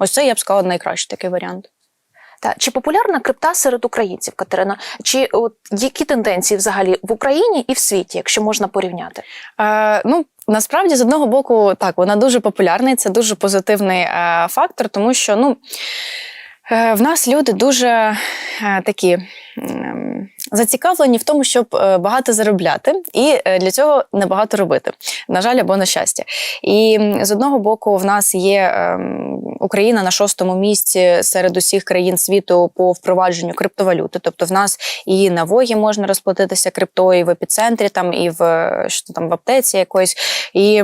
Ось це я б сказала найкращий такий варіант. Та чи популярна крипта серед українців, Катерина? Чи от які тенденції взагалі в Україні і в світі, якщо можна порівняти? Е, ну, насправді, з одного боку, так, вона дуже популярна, і це дуже позитивний е, фактор, тому що ну, е, в нас люди дуже е, такі. Зацікавлені в тому, щоб е, багато заробляти, і е, для цього небагато робити. На жаль, або на щастя. І з одного боку, в нас є ем, Україна на шостому місці серед усіх країн світу по впровадженню криптовалюти. Тобто, в нас і на Вогі можна розплатитися криптою, і в епіцентрі, там і в е, що там в аптеці якоїсь. І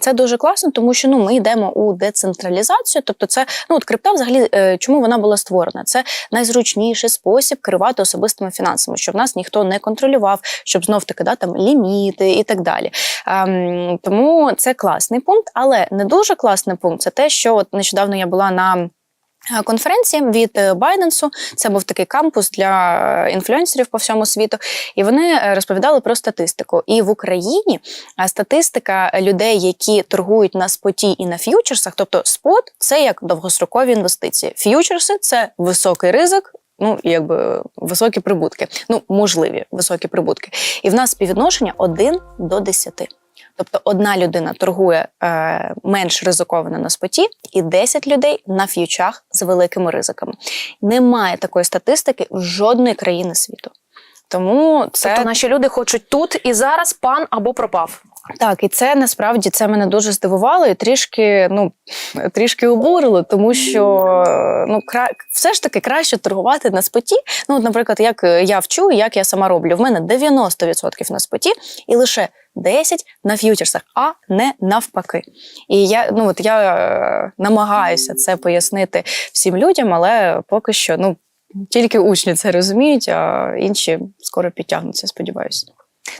це дуже класно, тому що ну ми йдемо у децентралізацію. Тобто, це ну от крипта, взагалі, чому вона була створена? Це найзручніший спосіб керувати особистими фінансами, щоб нас ніхто не контролював, щоб знов таки да, там ліміти і так далі. Ем, тому це класний пункт, але не дуже класний пункт це те, що от нещодавно я була на. е, Конференції від Байденсу це був такий кампус для е, інфлюенсерів по всьому світу, і вони е, розповідали про статистику. І в Україні статистика людей, які торгують на споті і на ф'ючерсах, тобто спот це як довгострокові інвестиції. Ф'ючерси це високий ризик. Ну, якби високі прибутки, ну можливі високі прибутки. І в нас співвідношення 1 до 10. Тобто одна людина торгує е, менш ризиковано на споті, і 10 людей на ф'ючах з великими ризиками. Немає такої статистики в жодної країни світу. Тому це Тобто наші люди хочуть тут і зараз пан або пропав. Так, і це насправді це мене дуже здивувало і трішки, ну трішки обурило, тому що ну кра... все ж таки краще торгувати на споті. Ну, от, наприклад, як я вчу, як я сама роблю. В мене 90% на споті і лише 10 на ф'ючерсах, а не навпаки. І я ну от я е, намагаюся це пояснити всім людям, але поки що ну. Тільки учні це розуміють, а інші скоро підтягнуться, сподіваюся.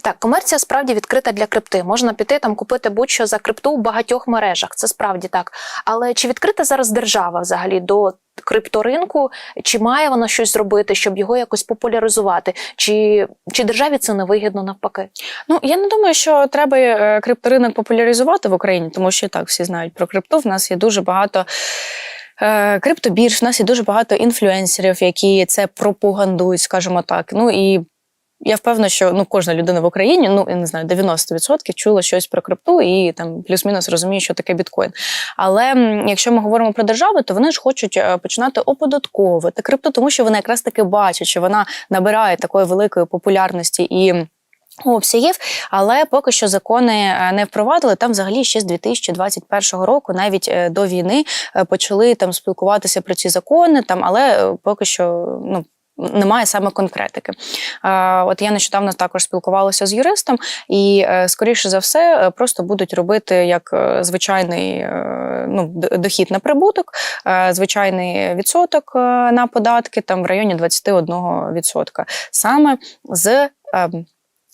Так, комерція справді відкрита для крипти. Можна піти там купити будь-що за крипту в багатьох мережах. Це справді так. Але чи відкрита зараз держава взагалі до крипторинку? Чи має вона щось зробити, щоб його якось популяризувати? Чи, чи державі це не вигідно навпаки? Ну я не думаю, що треба е, крипторинок популяризувати в Україні, тому що так всі знають про крипту. В нас є дуже багато. е, Криптобірж, в нас є дуже багато інфлюенсерів, які це пропагандують, скажімо так. Ну і я впевнена, що ну кожна людина в Україні, ну я не знаю, 90% чула щось про крипту і там плюс-мінус розуміє, що таке біткоін. Але якщо ми говоримо про держави, то вони ж хочуть е, починати оподатковувати крипту, тому що вони якраз таки бачать, що вона набирає такої великої популярності і. Обсягів, але поки що закони е, не впровадили. Там взагалі ще з 2021 року, навіть е, до війни, почали там спілкуватися про ці закони. Там, але поки що ну. Немає саме конкретики. От я нещодавно також спілкувалася з юристом, і е, скоріше за все е, просто будуть робити як е, звичайний ну, дохід на прибуток, звичайний відсоток на податки, там в районі 21%. Саме з ем,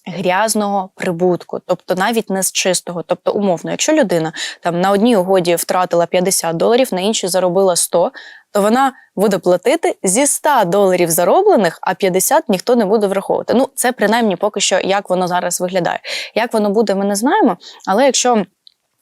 грязного прибутку, тобто навіть не з чистого. Тобто, умовно, якщо людина там на одній угоді втратила 50 доларів, на іншій заробила 100, то вона буде платити зі 100 доларів зароблених, а 50 ніхто не буде враховувати. Ну, це принаймні поки що як воно зараз виглядає. Як воно буде, ми не знаємо. Але якщо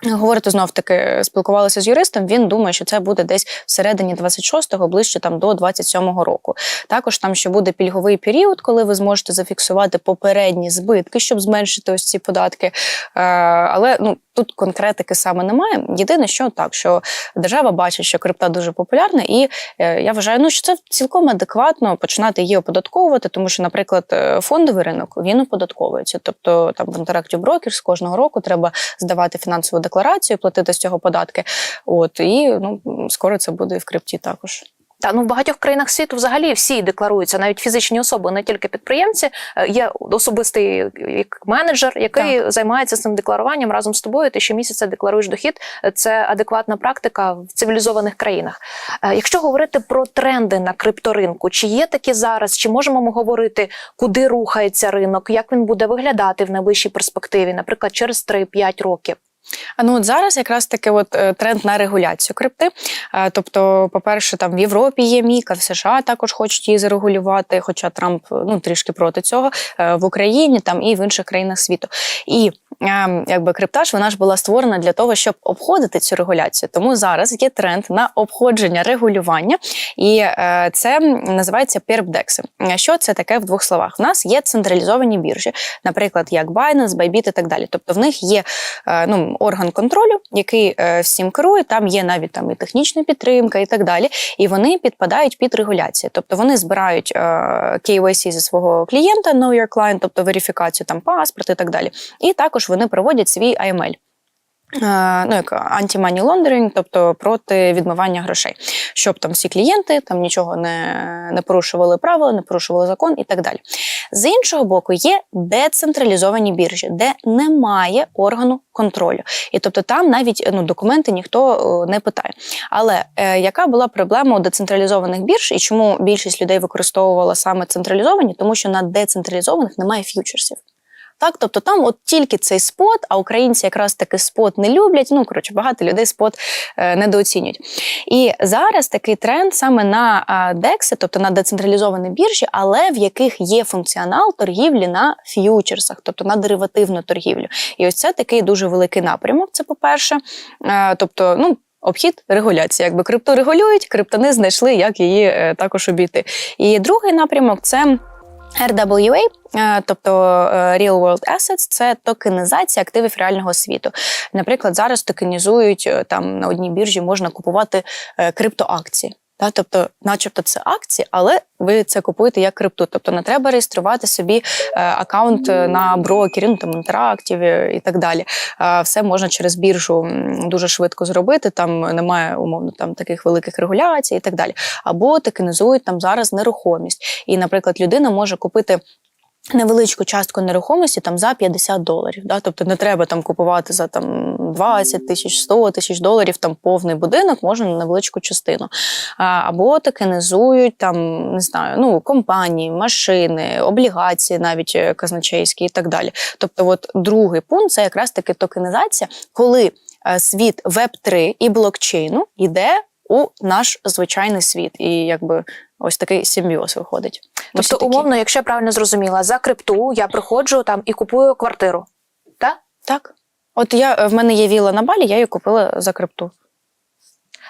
Говорити знов таки спілкувалися з юристом. Він думає, що це буде десь всередині 26-го, ближче там до 27-го року. Також там ще буде пільговий період, коли ви зможете зафіксувати попередні збитки, щоб зменшити ось ці податки. Е, але ну тут конкретики саме немає. Єдине, що так, що держава бачить, що крипта дуже популярна, і е, я вважаю, ну що це цілком адекватно починати її оподатковувати, тому що, наприклад, е, фондовий ринок він оподатковується. Тобто там в Interactive Brokers кожного року треба здавати фінансову декларацію, платити з цього податки. От і ну скоро це буде і в крипті також. Та ну в багатьох країнах світу взагалі всі декларуються, навіть фізичні особи, не тільки підприємці. Е, Є особистий як менеджер, який займається цим декларуванням разом з тобою. Ти щомісяця декларуєш дохід. Е, Це адекватна практика в цивілізованих країнах. Е, Якщо говорити про тренди на крипторинку, чи є такі зараз, чи можемо ми говорити, куди рухається ринок, як він буде виглядати в найближчій перспективі, наприклад, через 3-5 років? А ну от зараз якраз таки от е, тренд на регуляцію крипти. Е, Тобто, по-перше, там в Європі є міка, в США також хочуть її зарегулювати, хоча Трамп ну трішки проти цього е, в Україні там і в інших країнах світу. І якби криптаж вона ж була створена для того, щоб обходити цю регуляцію. Тому зараз є тренд на обходження регулювання, і е, це називається пербдекси. Що це таке в двох словах? В нас є централізовані біржі, наприклад, як Binance, Bybit і так далі. Тобто в них є е, ну, орган контролю, який е, всім керує. Там є навіть там і технічна підтримка, і так далі. І вони підпадають під регуляцію. Тобто вони збирають KYC зі свого клієнта, know your client, тобто верифікацію там паспорт і так далі. І також вони проводять свій AML. Е, Ну, як anti-money laundering, тобто проти відмивання грошей, щоб там всі клієнти там нічого не, не порушували правила, не порушували закон і так далі. З іншого боку, є децентралізовані біржі, де немає органу контролю. І тобто там навіть ну, документи ніхто е, не питає. Але е, яка була проблема у децентралізованих бірж і чому більшість людей використовувала саме централізовані? Тому що на децентралізованих немає ф'ючерсів. Так, тобто там от тільки цей спот, а українці якраз таки спот не люблять. Ну коротше, багато людей спот е, недооцінюють. І зараз такий тренд саме на а, декси, тобто на децентралізовані біржі, але в яких є функціонал торгівлі на ф'ючерсах, тобто на деривативну торгівлю. І ось це такий дуже великий напрямок. Це по-перше, Е, тобто, ну. Обхід регуляції, якби крипту регулюють, криптони знайшли, як її е, також обійти. І другий напрямок це RWA, е, тобто е, Real World Assets, це токенізація активів реального світу. Наприклад, зараз токенізують е, там на одній біржі можна купувати криптоакції. Та, тобто, начебто, це акції, але ви це купуєте як крипту. Тобто не треба реєструвати собі е, аккаунт е, на брокері, ну там інтерактів е, і так далі. Все можна через біржу дуже швидко зробити. Там немає умовно там таких великих регуляцій і так далі. Або токенізують там зараз нерухомість. І, наприклад, людина може купити. Невеличку частку нерухомості там за 50 доларів. Да? Тобто не треба там купувати за там 20 тисяч, 100 тисяч доларів там повний будинок, можна на невеличку частину. Або токенізують там, не знаю, ну, компанії, машини, облігації, навіть е, казначейські і так далі. Тобто, от другий пункт це якраз таки токенізація, коли е, світ Web3 і блокчейну йде у наш звичайний світ. І якби ось такий симбіоз виходить. Тобто, такі. умовно, якщо я правильно зрозуміла, за крипту я приходжу там і купую квартиру. Так? Так. От я в мене є віла на балі, я її купила за крипту.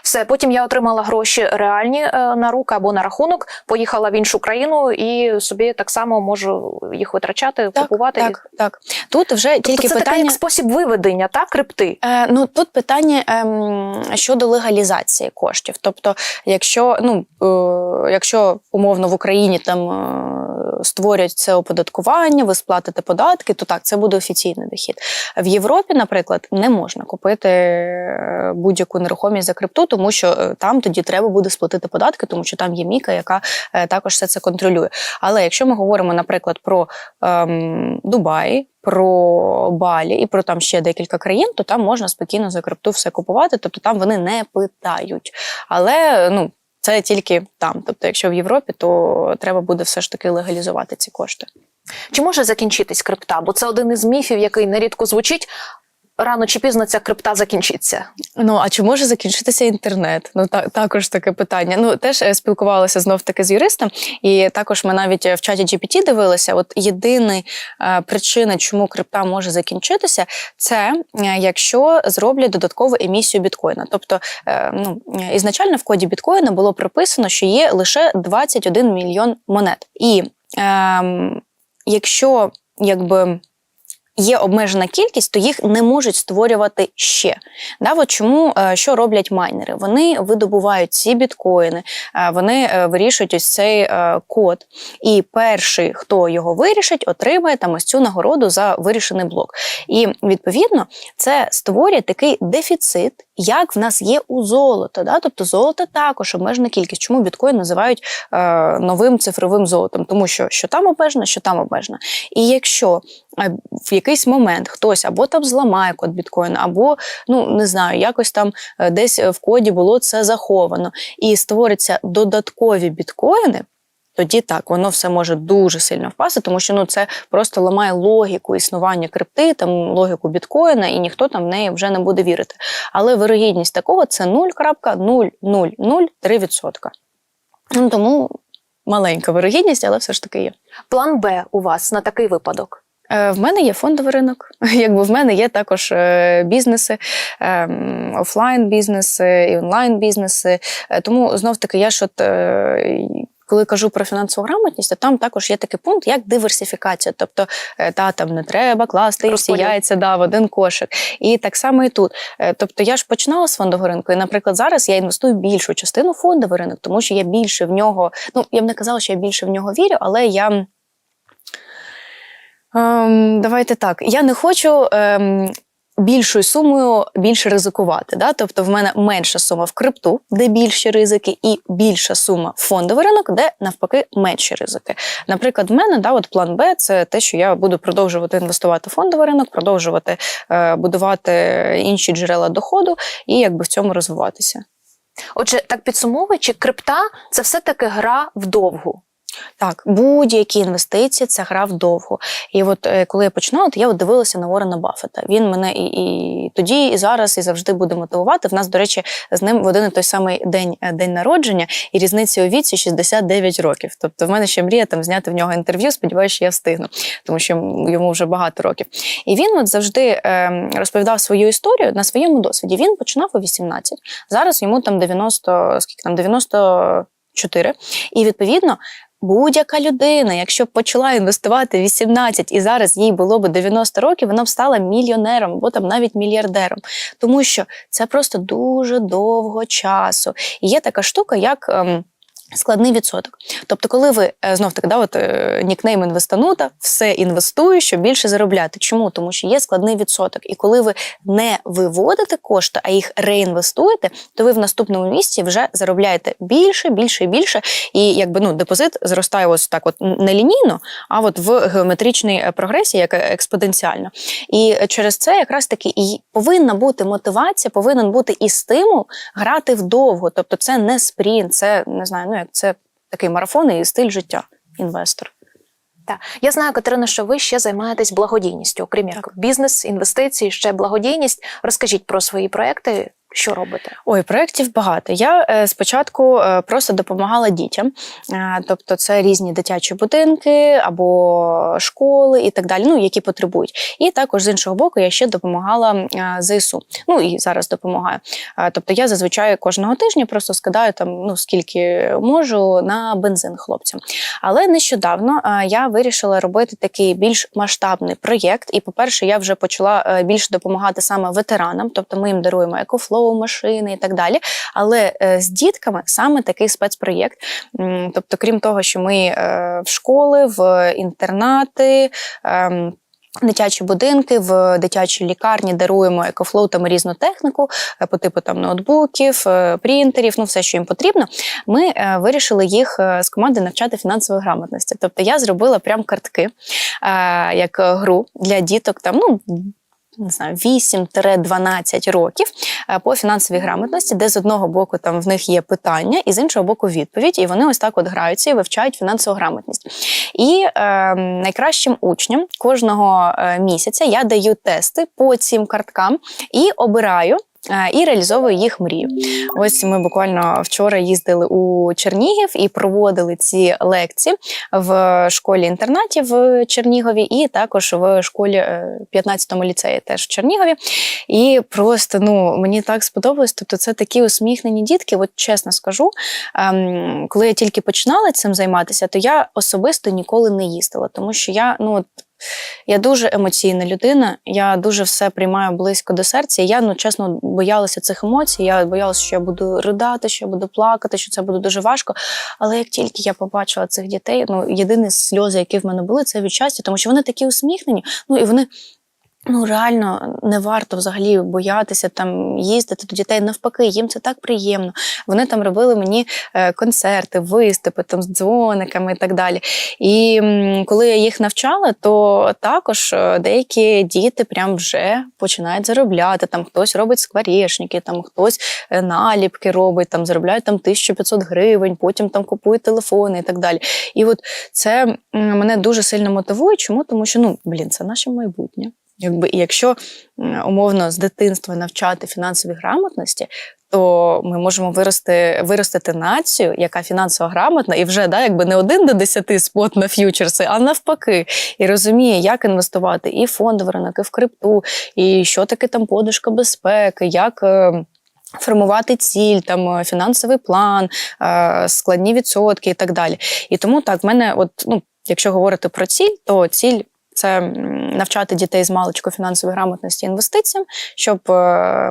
Все, потім я отримала гроші реальні е, на руки або на рахунок, поїхала в іншу країну і собі так само можу їх витрачати, Так, купувати. так, так. Тут вже Тобто тільки це такий питання. як спосіб виведення, так, крипти. Е, ну тут питання ем, щодо легалізації коштів. Тобто, якщо ну е, якщо умовно в Україні там е, створять це оподаткування, ви сплатите податки, то так це буде офіційний дохід. В Європі, наприклад, не можна купити е, будь-яку нерухомість за крипту, тому що е, там тоді треба буде сплатити податки, тому що там є міка, яка е, також все це контролює. Але якщо ми говоримо, наприклад, про ем, Дубай, про Балі і про там ще декілька країн, то там можна спокійно за крипту все купувати, тобто там вони не питають. Але ну. Це тільки там. Тобто, якщо в Європі, то треба буде все ж таки легалізувати ці кошти. Чи може закінчитись крипта? Бо це один із міфів, який нерідко звучить. Рано чи пізно ця крипта закінчиться. Ну а чи може закінчитися інтернет? Ну так також таке питання. Ну теж е, спілкувалася знов таки з юристом, і також ми навіть е, в чаті GPT дивилися. От єдина е, причина, чому крипта може закінчитися, це якщо зроблять додаткову емісію біткоїна. Тобто, ну ізначально в коді біткоїна було прописано, що є лише 21 мільйон монет. І е, якщо якби є обмежена кількість, то їх не можуть створювати ще. Да, от чому е, що роблять майнери? Вони видобувають ці біткоїни, е, вони е, вирішують ось цей код. І перший, хто його вирішить, отримає там ось цю нагороду за вирішений блок. І відповідно це створює такий дефіцит, як в нас є у золота. Да? Тобто золото також обмежена кількість. Чому біткоін називають е, новим цифровим золотом? Тому що що там обмежено, що там обмежено. І якщо е, в якийсь момент хтось або там зламає код біткоїна, або ну не знаю, якось там е, десь в коді було це заховано, і створяться додаткові біткоїни. Тоді так, воно все може дуже сильно впасти, тому що ну це просто ламає логіку існування крипти, там логіку біткоїна, і ніхто там в неї вже не буде вірити. Але вирогідність такого це 0,0003%. Ну тому маленька вирогідність, але все ж таки є. План Б у вас на такий випадок. Е, В мене є фондовий ринок. Якби в мене є також е, бізнеси, ем, офлайн бізнеси і онлайн бізнеси. Е, Тому знов таки, я ж от. Коли кажу про фінансову грамотність, то там також є такий пункт, як диверсифікація. Тобто, е, та там не треба класти всі яйця да, в один кошик. І так само і тут. Е, Тобто, я ж починала з фондового ринку, і, наприклад, зараз я інвестую більшу частину в фондовий ринок, тому що я більше в нього. Ну я б не казала, що я більше в нього вірю, але я. Ем, давайте так. Я не хочу ем, більшою сумою більше ризикувати. Да? Тобто, в мене менша сума в крипту, де більші ризики, і більша сума в фондовий ринок, де навпаки менші ризики. Наприклад, в мене да, от план Б це те, що я буду продовжувати інвестувати в фондовий ринок, продовжувати е, будувати інші джерела доходу і якби в цьому розвиватися. Отже, так підсумовуючи, крипта це все-таки гра вдовгу. Так, будь-які інвестиції це гра вдовго. І от е, коли я починала, то я от дивилася на Уоррена Баффета. Він мене і, і тоді, і зараз, і завжди буде мотивувати. В нас, до речі, з ним в один і той самий день е, день народження, і різниця у віці 69 років. Тобто, в мене ще мрія там зняти в нього інтерв'ю. Сподіваюся, що я встигну, тому що йому вже багато років. І він от завжди е, розповідав свою історію на своєму досвіді. Він починав у 18, зараз йому там 90, скільки там 94. І відповідно. Будь-яка людина, якщо б почала інвестувати в 18 і зараз їй було б 90 років, вона б стала мільйонером або там навіть мільярдером. Тому що це просто дуже довго часу. І є така штука, як. ем, Складний відсоток. Тобто, коли ви е, знов таки да, от, е, нікнейм інвестанута, все інвестую, щоб більше заробляти. Чому? Тому що є складний відсоток. І коли ви не виводите кошти, а їх реінвестуєте, то ви в наступному місці вже заробляєте більше, більше і більше. І якби ну депозит зростає ось так, от не лінійно, а от в геометричній е, прогресії, як експоненціально. І через це якраз таки і повинна бути мотивація, повинен бути і стимул грати вдовго. Тобто, це не спринт, це не знаю, ну це такий марафон і стиль життя. Інвестор. Так. Я знаю, Катерина, що ви ще займаєтесь благодійністю, окрім як бізнес, інвестиції, ще благодійність. Розкажіть про свої проекти, що робите. Ой, проєктів багато. Я е, спочатку е, просто допомагала дітям, Е, тобто це різні дитячі будинки або школи і так далі, ну які потребують. І також з іншого боку я ще допомагала ЗСУ. Ну і зараз допомагаю. Тобто я зазвичай кожного тижня просто скидаю там ну скільки можу на бензин хлопцям. Але нещодавно я вирішила робити такий більш масштабний проєкт. І, по-перше, я вже почала більше допомагати саме ветеранам, тобто ми їм даруємо екофлоу, машини і так далі. Але е, з дітками саме такий спецпроєкт. Тобто, крім того, що ми е, в школи, в інтернати. ем, Дитячі будинки в дитячій лікарні даруємо екофлоу там різну техніку е, по типу там ноутбуків, принтерів, ну все, що їм потрібно. Ми вирішили їх з команди навчати фінансової грамотності. Тобто я зробила прям картки як гру для діток там, ну. Не знаю, 8-12 років е, по фінансовій грамотності, де з одного боку там в них є питання, і з іншого боку відповідь. І вони ось так от граються і вивчають фінансову грамотність. І е, найкращим учням кожного е, місяця я даю тести по цим карткам і обираю. Е, І реалізовую їх мрію. Ось ми буквально вчора їздили у Чернігів і проводили ці лекції в школі-інтернаті в Чернігові, і також в школі е, 15-му ліцеї, теж в Чернігові. І просто ну мені так сподобалось. Тобто, це такі усміхнені дітки. От чесно скажу, ем, коли я тільки починала цим займатися, то я особисто ніколи не їздила, тому що я ну. Я дуже емоційна людина, я дуже все приймаю близько до серця. Я ну чесно боялася цих емоцій. Я боялася, що я буду ридати, що я буду плакати, що це буде дуже важко. Але як тільки я побачила цих дітей, ну єдині сльози, які в мене були, це від щастя, тому що вони такі усміхнені. Ну і вони. Ну, реально не варто взагалі боятися там їздити до дітей. Навпаки, їм це так приємно. Вони там робили мені е, концерти, виступи там з дзвониками і так далі. І коли я їх навчала, то також е, деякі діти прям вже починають заробляти. Там хтось робить скворечники, там хтось е, наліпки робить, там заробляють там 1500 гривень, потім там купують телефони і так далі. І от це мене дуже сильно мотивує. Чому? Тому що ну блін, це наше майбутнє. Якби і якщо умовно з дитинства навчати фінансовій грамотності, то ми можемо вирости, виростити націю, яка фінансово грамотна, і вже да, якби не один до десяти спот на ф'ючерси, а навпаки, і розуміє, як інвестувати і в фондовий ринок, і в крипту, і що таке там подушка безпеки, як. е, Формувати ціль, там е, фінансовий план, е, складні відсотки і так далі. І тому так, в мене, от ну, якщо говорити про ціль, то ціль це навчати дітей з маличку фінансової грамотності інвестиціям, щоб е,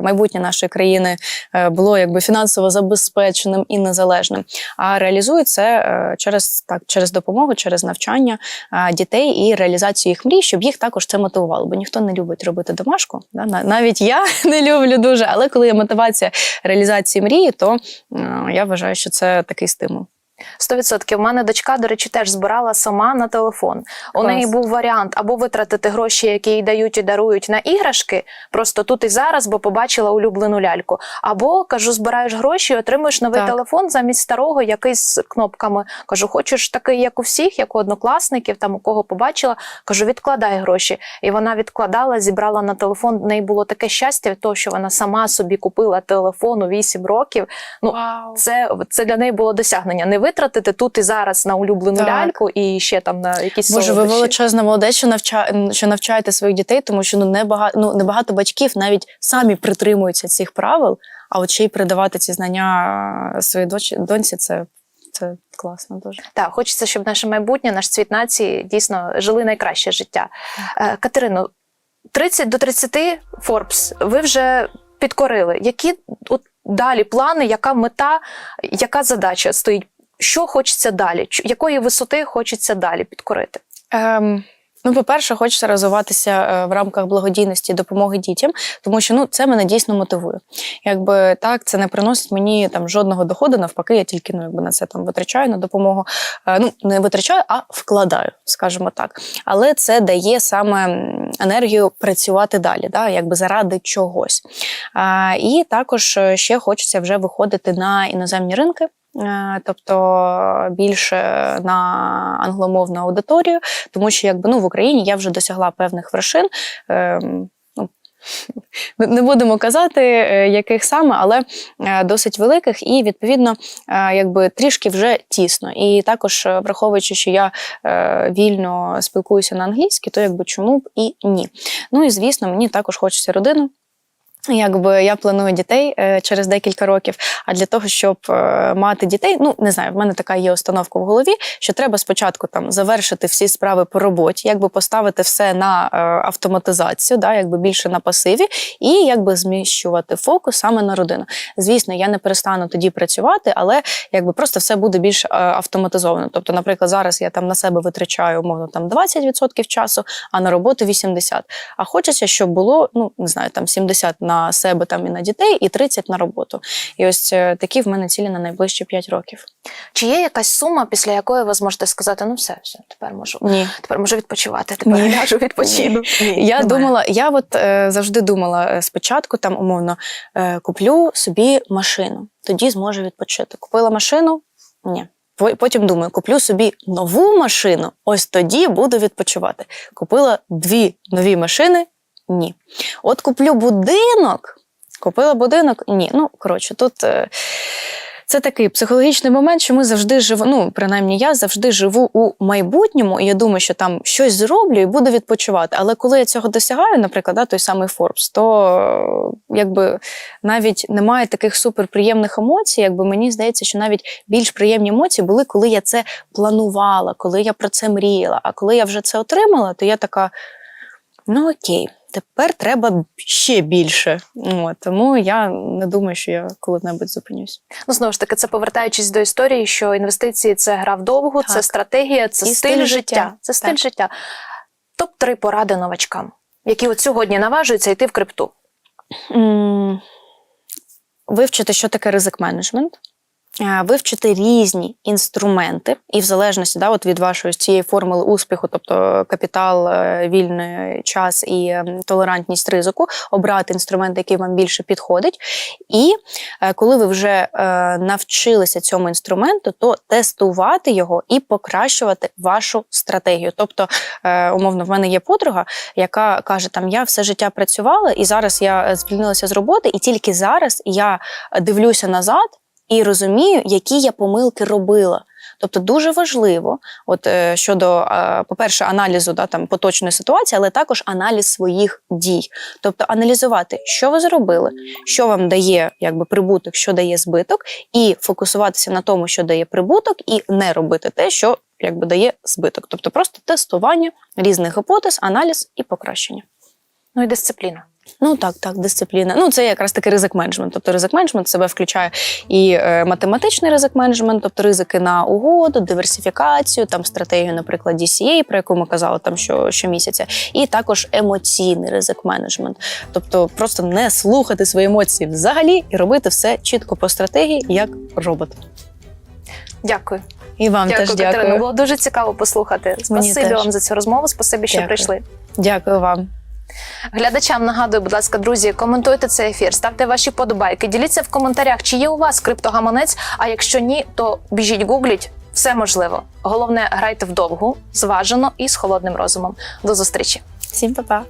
майбутнє нашої країни е, було якби фінансово забезпеченим і незалежним. А реалізують це е, через так, через допомогу, через навчання дітей і реалізацію їх мрій, щоб їх також це мотивувало. Бо ніхто не любить робити домашку. Да? Навіть я не люблю дуже. Але коли є мотивація реалізації мрії, то я вважаю, що це такий стимул. 100%. У мене дочка, до речі, теж збирала сама на телефон. У неї був варіант або витратити гроші, які їй дають і дарують на іграшки, просто тут і зараз, бо побачила улюблену ляльку. Або кажу, збираєш гроші, і отримуєш новий Так. телефон замість старого, який з кнопками. Кажу, хочеш такий, як у всіх, як у однокласників, там у кого побачила. Кажу, відкладай гроші. І вона відкладала, зібрала на телефон. В неї було таке щастя від того, що вона сама собі купила телефон у 8 років. Ну, це, це для неї було досягнення. Не витратити тут і зараз на улюблену Так. ляльку і ще там на якісь Боже, ви величезна молодець, що навча... що навчаєте своїх дітей, тому що ну небагато ну небагато батьків навіть самі притримуються цих правил, а от ще й передавати ці знання е, своїй дочі доньці, це, це класно дуже. Так, хочеться, щоб наше майбутнє, наш цвіт нації дійсно жили найкраще життя. Е, Катерино, 30 до 30 Forbes ви вже підкорили. Які от далі плани, яка мета, яка задача стоїть? Що хочеться далі? Якої висоти хочеться далі підкорити? Ем, ну, по-перше, хочеться розвиватися е, в рамках благодійності допомоги дітям, тому що ну це мене дійсно мотивує. Якби так, це не приносить мені там жодного доходу. Навпаки, я тільки ну якби на це там витрачаю на допомогу. Е, ну не витрачаю, а вкладаю, скажімо так. Але це дає саме енергію працювати далі, да, якби заради чогось. А, і також е, ще хочеться вже виходити на іноземні ринки. Е, Тобто більше на англомовну аудиторію, тому що якби ну в Україні я вже досягла певних вершин. Ем, ну, не- будемо казати, е, яких саме, але е, досить великих, і відповідно, якби трішки вже тісно. І також, враховуючи, що я вільно спілкуюся на англійській, то якби чому б і ні. Ну і звісно, мені також хочеться родину. Якби я планую дітей е, через декілька років. А для того, щоб е, мати дітей, ну не знаю, в мене така є установка в голові, що треба спочатку там завершити всі справи по роботі, якби поставити все на е, автоматизацію, да, якби більше на пасиві, і якби зміщувати фокус саме на родину. Звісно, я не перестану тоді працювати, але якби просто все буде більш автоматизовано. Тобто, наприклад, зараз я там на себе витрачаю умовно там 20% часу, а на роботу 80%. А хочеться, щоб було ну не знаю, там 70 на себе там і на дітей, і 30 на роботу. І ось е, такі в мене цілі на найближчі 5 років. Чи є якась сума, після якої ви зможете сказати, ну все, все, тепер можу. Ні. Тепер можу відпочивати, тепер Ні. ляжу відпочину. Ні, Я немає. думала, я от е, завжди думала е, спочатку, там умовно е, куплю собі машину, тоді зможу відпочити. Купила машину? Ні. Потім думаю, куплю собі нову машину, ось тоді буду відпочивати. Купила дві нові машини? Ні. От куплю будинок. Купила будинок? Ні. Ну, коротше, тут. Е, це такий психологічний момент, що ми завжди живемо, ну принаймні я завжди живу у майбутньому, і я думаю, що там щось зроблю і буду відпочивати. Але коли я цього досягаю, наприклад, да, той самий Forbes, то е, якби навіть немає таких суперприємних емоцій. Якби мені здається, що навіть більш приємні емоції були, коли я це планувала, коли я про це мріяла. А коли я вже це отримала, то я така: ну окей. Тепер треба ще більше. От, тому я не думаю, що я коли-небудь зупинюсь. Ну, знову ж таки, це повертаючись до історії, що інвестиції це гра вдовгу, це Так. стратегія, це І стиль, стиль життя. життя. Це стиль Так. життя. Топ 3 поради новачкам, які от сьогодні наважуються йти в крипту. М, Вивчити, що таке ризик менеджмент. Е, вивчити різні інструменти, і в залежності да, от від вашої цієї формули успіху, тобто капітал, е, вільний час і толерантність ризику, обрати інструмент, який вам більше підходить. І е, коли ви вже навчилися цьому інструменту, то тестувати його і покращувати вашу стратегію. Тобто, умовно, в мене є подруга, яка каже: там я все життя працювала, і зараз я звільнилася з роботи, і тільки зараз я дивлюся назад і розумію, які я помилки робила. Тобто дуже важливо, от е, щодо, е, по-перше, аналізу да, там, поточної ситуації, але також аналіз своїх дій. Тобто аналізувати, що ви зробили, що вам дає якби, прибуток, що дає збиток, і фокусуватися на тому, що дає прибуток, і не робити те, що якби, дає збиток. Тобто просто тестування різних гіпотез, аналіз і покращення. Ну і дисципліна. Ну так, так, дисципліна. Ну це якраз таки ризик менеджмент. Тобто ризик менеджмент себе включає і е, математичний ризик менеджмент, тобто ризики на угоду, диверсифікацію, там стратегію, наприклад, DCA, про яку ми казали там що, щомісяця, і також емоційний ризик менеджмент. Тобто просто не слухати свої емоції взагалі і робити все чітко по стратегії, як робот. Дякую. І вам дякую, теж Катерина. дякую. Було дуже цікаво послухати. Спасибі теж. вам за цю розмову. Спасибі, що Дякую. прийшли. Дякую вам. Глядачам нагадую, будь ласка, друзі, коментуйте цей ефір, ставте ваші подобайки, діліться в коментарях, чи є у вас криптогаманець. А якщо ні, то біжіть, гугліть. Все можливо. Головне, грайте вдовгу, зважено і з холодним розумом. До зустрічі. Всім па-па.